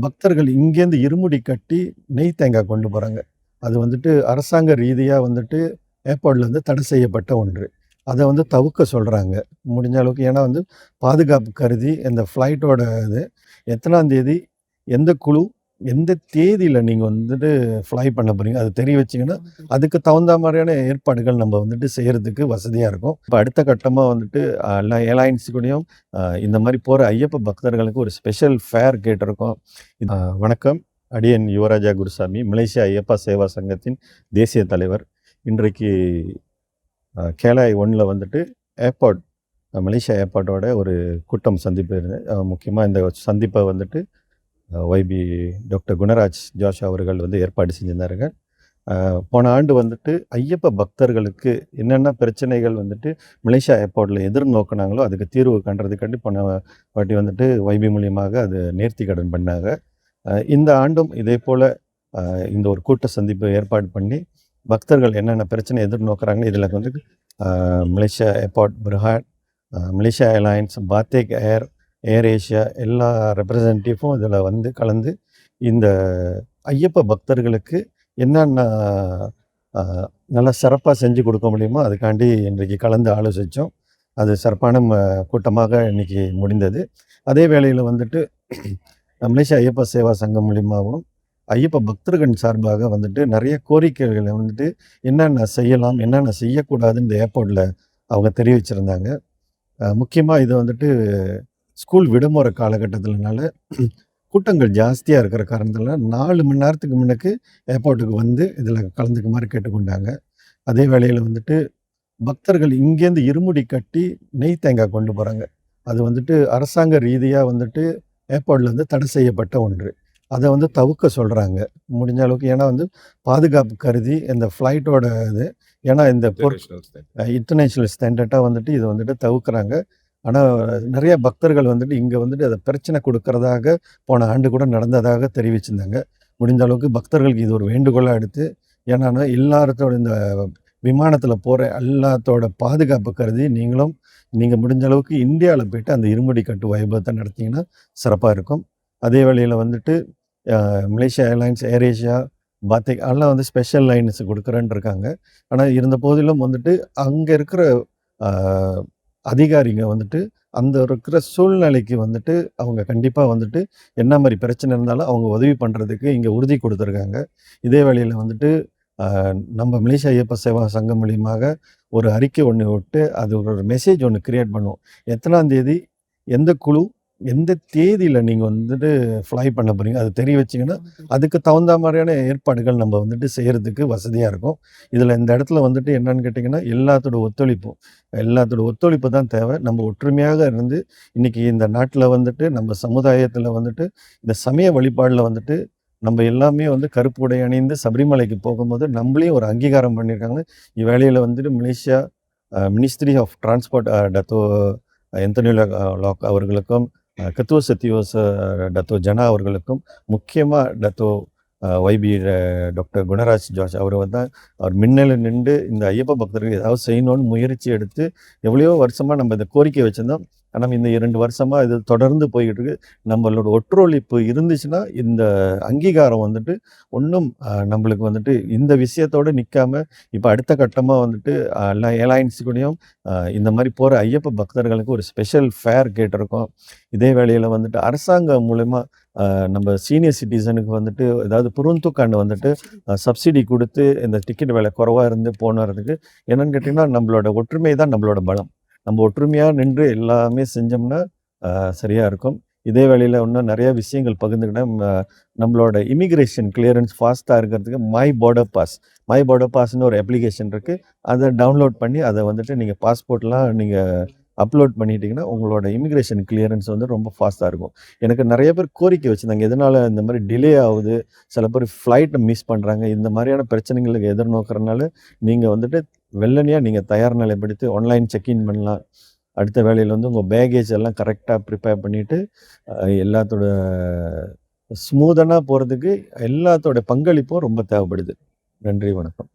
பக்தர்கள் இங்கேருந்து இருமுடி கட்டி நெய் தேங்காய் கொண்டு போகிறாங்க அது வந்துட்டு அரசாங்க ரீதியாக வந்துட்டு ஏர்போர்ட்லேருந்து தடை செய்யப்பட்ட ஒன்று. அதை வந்து தவிர்க்க சொல்கிறாங்க முடிஞ்ச அளவுக்கு ஏன்னா வந்து பாதுகாப்பு கருதி இந்த ஃப்ளைட்டோட இது எத்தனாம் தேதி எந்த குழு எந்த தேதியில் நீங்கள் வந்துட்டு ஃப்ளை பண்ண போகிறீங்க அது தெரிய வச்சிங்கன்னா அதுக்கு தகுந்த மாதிரியான ஏற்பாடுகள் நம்ம வந்துட்டு செய்கிறதுக்கு வசதியாக இருக்கும். இப்போ அடுத்த கட்டமாக வந்துட்டு எல்லா ஏர்லைன்ஸ் இந்த மாதிரி போகிற ஐயப்ப பக்தர்களுக்கு ஒரு ஸ்பெஷல் ஃபேர் கேட்டிருக்கோம் வணக்கம். அடியன் யுவராஜா குருசாமி மலேசியா ஐயப்பா சேவா சங்கத்தின் தேசிய தலைவர். இன்றைக்கு கேலாய் ஒன்றில் வந்துட்டு ஏர்போர்ட் மலேசியா ஏர்போர்ட்டோட ஒரு கூட்டம் சந்திப்பு இருந்தது முக்கியமாக இந்த சந்திப்பை வந்துட்டு ஒய்பி டாக்டர் குணராஜ் ஜோஷ் அவர்கள் வந்து ஏற்பாடு செஞ்சிருந்தாருங்க. போன ஆண்டு வந்துட்டு ஐயப்ப பக்தர்களுக்கு என்னென்ன பிரச்சனைகள் வந்துட்டு மலேசியா ஏர்போர்ட்டில் எதிர்நோக்கினாங்களோ அதுக்கு தீர்வு கண்டுறதுக்காண்டி போன வாட்டி வந்துட்டு வைபி மூலியமாக அது நேர்த்தி கடன் பண்ணாங்க. இந்த ஆண்டும் இதே போல் இந்த ஒரு கூட்ட சந்திப்பு ஏற்பாடு பண்ணி பக்தர்கள் என்னென்ன பிரச்சனை எதிர்நோக்குறாங்க இதில் வந்து Malaysia airport Berhad Malaysia Airlines Batik air air Asia எல்லா ரெப்ரசன்டேட்டிவும் இதில் வந்து கலந்து இந்த ஐயப்ப பக்தர்களுக்கு என்னென்ன நல்லா சிறப்பாக செஞ்சு கொடுக்க முடியுமோ அதுக்காண்டி இன்றைக்கு கலந்து ஆலோசித்தோம் அது சிறப்பான கூட்டமாக இன்னைக்கு முடிந்தது. அதே வேளையில் வந்துட்டு மலேசிய ஐயப்ப சேவா சங்கம் மூலியமாகவும் ஐயப்ப பக்தர்கள் சார்பாக வந்துட்டு நிறைய கோரிக்கைகளை வந்துட்டு என்னென்ன செய்யலாம் என்னென்ன செய்யக்கூடாதுன்னு இந்த ஏர்போர்ட்டில் அவங்க தெரிவிச்சிருந்தாங்க. முக்கியமாக இது வந்துட்டு ஸ்கூல் விடுமுறை காலகட்டத்திலனால கூட்டங்கள் ஜாஸ்தியாக இருக்கிற காரணத்தில் நாலு மணி நேரத்துக்கு முன்னுக்கு ஏர்போர்ட்டுக்கு வந்து இதில் கலந்துக்குமாறு கேட்டுக்கொண்டாங்க. அதே வேளையில் வந்துட்டு பக்தர்கள் இங்கேருந்து இருமுடி கட்டி நெய் தேங்காய் கொண்டு போகிறாங்க அது வந்துட்டு அரசாங்க ரீதியாக வந்துட்டு ஏர்போர்ட்லேருந்து தடை செய்யப்பட்ட ஒன்று. அதை வந்து தவிர்க்க சொல்கிறாங்க முடிஞ்ச அளவுக்கு ஏன்னா வந்து பாதுகாப்பு கருதி இந்த ஃப்ளைட்டோட இது. ஏன்னா இந்த இன்டர்நேஷ்னல் ஸ்டாண்டர்டாக வந்துட்டு இதை வந்துட்டு தவிர்க்குறாங்க. ஆனால் நிறைய பக்தர்கள் வந்துட்டு இங்கே வந்துட்டு அதை பிரச்சனை கொடுக்கறதாக போன ஆண்டு கூட நடந்ததாக தெரிவிச்சிருந்தாங்க. முடிந்த அளவுக்கு பக்தர்களுக்கு இது ஒரு வேண்டுகோளாக எடுத்து ஏன்னா எல்லாத்தோட இந்த விமானத்தில் போகிற எல்லாத்தோட பாதுகாப்பு கருதி நீங்களும் நீங்கள் முடிஞ்ச அளவுக்கு இந்தியாவில் போயிட்டு அந்த இருமுடி கட்டு வைபவத்தை நடத்திங்கன்னா சிறப்பாக இருக்கும். அதே வேளையில் வந்துட்டு Malaysia Airlines air Asia Batik அதெல்லாம் வந்து ஸ்பெஷல் லைன்ஸ் கொடுக்குறேன்னு இருக்காங்க. ஆனால் இருந்த போதிலும் வந்துட்டு அங்கே இருக்கிற அதிகாரிங்க வந்துட்டு அந்த இருக்கிற சூழ்நிலைக்கு வந்துட்டு அவங்க கண்டிப்பாக வந்துட்டு என்ன மாதிரி பிரச்சனை இருந்தாலும் அவங்க உதவி பண்ணுறதுக்கு இங்கே உறுதி கொடுத்துருக்காங்க. இதே வேளையில் வந்துட்டு நம்ம மலேசியா ஐயப்ப சேவா சங்கம் மூலியமாக ஒரு அறிக்கை ஒன்று விட்டு அது ஒரு மெசேஜ் ஒன்று கிரியேட் பண்ணுவோம். எத்தனாம் தேதி எந்த குழு எந்த தேதியில் நீங்கள் வந்துட்டு ஃப்ளை பண்ண போகிறீங்க அது தெரிய வச்சிங்கன்னா அதுக்கு தகுந்த மாதிரியான ஏற்பாடுகள் நம்ம வந்துட்டு செய்கிறதுக்கு வசதியாக இருக்கும். இதில் இந்த இடத்துல வந்துட்டு என்னன்னு கேட்டிங்கன்னா எல்லாத்தோட ஒத்துழைப்பும் எல்லாத்தோட ஒத்துழைப்பு தான் தேவை. நம்ம ஒற்றுமையாக இருந்து இன்றைக்கி இந்த நாட்டில் வந்துட்டு நம்ம சமுதாயத்தில் வந்துட்டு இந்த சமய வழிபாடில் வந்துட்டு நம்ம எல்லாமே வந்து கருப்பு உடை அணிந்து சபரிமலைக்கு போகும்போது நம்மளையும் ஒரு அங்கீகாரம் பண்ணியிருக்காங்க இவ்வேளையில் வந்துட்டு Malaysia ministry of transport Dato Anthony Loke அவர்களுக்கும் கத்துவ சத்தியோச டத்தோ ஜனா அவர்களுக்கும் முக்கியமாக Dato YB doctor Gunaraj George அவர் வந்து அவர் மின்னல நின்று இந்த ஐயப்ப பக்தர்கள் ஏதாவது செய்யணும்னு முயற்சி எடுத்து எவ்வளையோ வருஷமாக நம்ம இந்த கோரிக்கை வச்சுருந்தோம். ஆனால் இந்த இரண்டு வருஷமாக இது தொடர்ந்து போய்கிட்டு இருக்கு நம்மளோட ஒற்றொழிப்பு இருந்துச்சுன்னா இந்த அங்கீகாரம் வந்துட்டு ஒன்றும் நம்மளுக்கு வந்துட்டு இந்த விஷயத்தோடு நிற்காம இப்போ அடுத்த கட்டமாக வந்துட்டு எல்லா ஏர்லைன்ஸ் கூடயும் இந்த மாதிரி போகிற ஐயப்ப பக்தர்களுக்கு ஒரு ஸ்பெஷல் ஃபேர் கேட்டிருக்கோம் இதே வேளையில் வந்துட்டு அரசாங்கம் மூலயமா நம்ம சீனியர் சிட்டிசனுக்கு வந்துட்டு ஏதாவது புருந்துக்காண்டு வந்துட்டு சப்சிடி கொடுத்து இந்த டிக்கெட் விலை குறவாக இருந்து போனதுக்கு என்னென்னு கேட்டிங்கன்னா நம்மளோட ஒற்றுமை தான் நம்மளோட பலம். நம்ம ஒற்றுமையாக நின்று எல்லாமே செஞ்சோம்னா சரியாக இருக்கும். இதே வேளையில் இன்னும் நிறைய விஷயங்கள் பகிர்ந்துக்கிட்டேன். நம்மளோட இமிக்ரேஷன் கிளியரன்ஸ் ஃபாஸ்ட்டாக இருக்கிறதுக்கு my border pass my border பாஸ்னு ஒரு அப்ளிகேஷன் இருக்குது அதை டவுன்லோட் பண்ணி அதை வந்துட்டு நீங்கள் பாஸ்போர்ட்லாம் நீங்கள் அப்லோட் பண்ணிட்டீங்கன்னா உங்களோட இமிக்ரேஷன் கிளியரன்ஸ் வந்து ரொம்ப ஃபாஸ்ட்டாக இருக்கும். எனக்கு நிறைய பேர் கோரிக்கை வச்சுருந்தாங்க. எதனால் இந்த மாதிரி டிலே ஆகுது? சில பேர் ஃப்ளைட்டை மிஸ் பண்ணுறாங்க இந்த மாதிரியான பிரச்சனைகளுக்கு எதிர்நோக்கிறனால நீங்கள் வந்துட்டு வெள்ளனையாக நீங்கள் தயார் நிலைப்படுத்தி ஆன்லைன் செக்இன் பண்ணலாம். அடுத்த வேலையில் வந்து உங்கள் பேகேஜ் எல்லாம் கரெக்டாக ப்ரிப்பேர் பண்ணிவிட்டு எல்லாத்தோட ஸ்மூதனாக போகிறதுக்கு எல்லாத்தோட பங்களிப்பும் ரொம்ப தேவைப்படுது. நன்றி வணக்கம்.